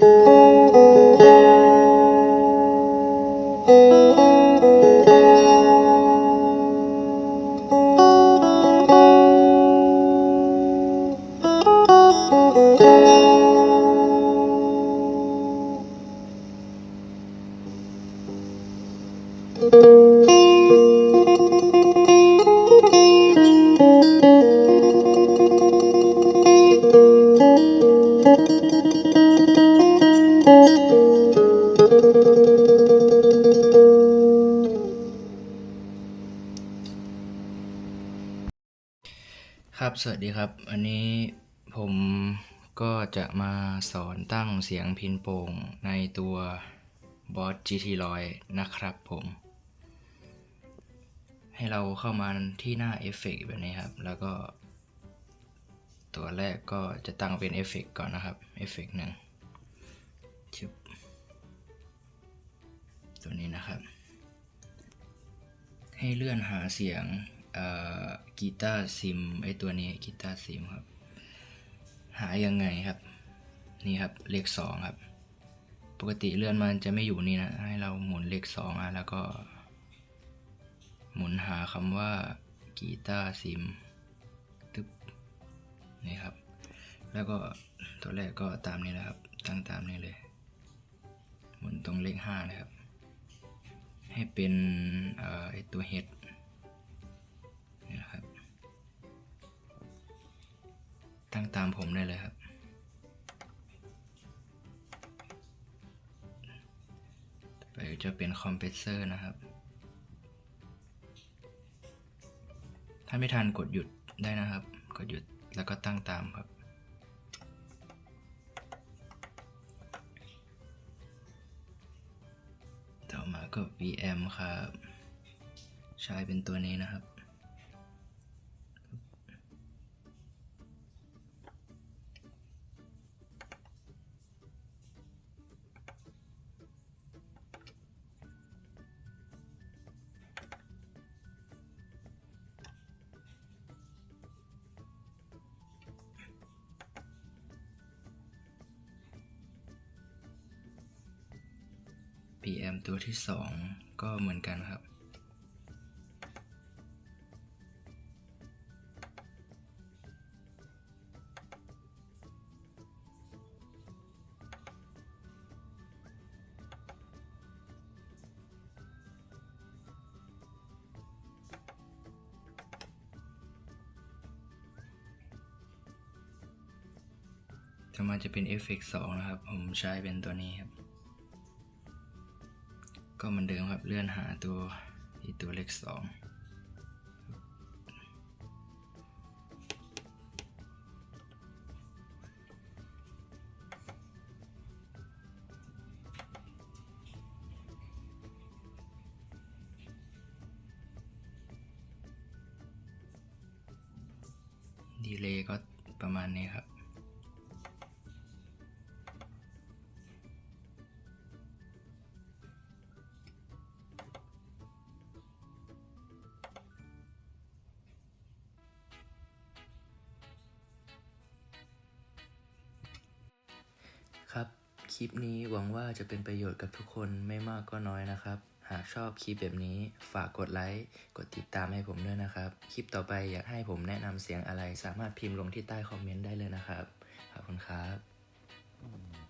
Música ครับ สวัสดีครับ อันนี้ผมก็จะมาสอนตั้งเสียงพินโป่งในตัวบอส GT 100นะครับผม ให้เราเข้ามาที่หน้าเอฟเฟกต์แบบนี้ครับ แล้วก็ ตัวแรกก็จะตั้งเป็นเอฟเฟกต์ก่อนนะครับ เอฟเฟกต์หนึ่ง ให้เลื่อนหาเสียงกีตาร์ซิมไอตัวนี้กีตาร์ซิมครับ หายังไงครับ นี่ครับเลขสองครับ ปกติเลื่อนมันจะไม่อยู่นี่นะ ให้เราหมุนเลขสองอะแล้วก็ หมุนหาคำว่ากีตาร์ซิมตึ๊บนี่ครับ แล้วก็ตัวแรกก็ตามนี้นะครับ ตั้งตามนี้เลย หมุนตรงเลขห้านะครับ ให้เป็นไอตัวเฮดนี่นะครับ ตั้งตามผมได้เลยครับ ไปจะเป็นคอมเพรสเซอร์นะครับ ถ้าไม่ทันกดหยุดได้นะครับ กดหยุดแล้วก็ตั้งตามครับาก็ VM ครับ ใช้เป็นตัวนี้นะครับ PM ตัวที่สองก็เหมือนกันครับ ต่อมาจะเป็นเอฟเฟกต์สองนะครับ ผมใช้เป็นตัวนี้ครับ ก็เหมือนเดิมครับเลื่อนหาตัวอีตัวเลขสองดีเลย์ก็ประมาณนี้ครับครับ คลิปนี้หวังว่าจะเป็นประโยชน์กับทุกคนไม่มากก็น้อยนะครับ หากชอบคลิปแบบนี้ฝากกดไลค์ กดติดตามให้ผมด้วยนะครับ คลิปต่อไปอยากให้ผมแนะนำเสียงอะไร สามารถพิมพ์ลงที่ใต้คอมเมนต์ได้เลยนะครับ ขอบคุณครับ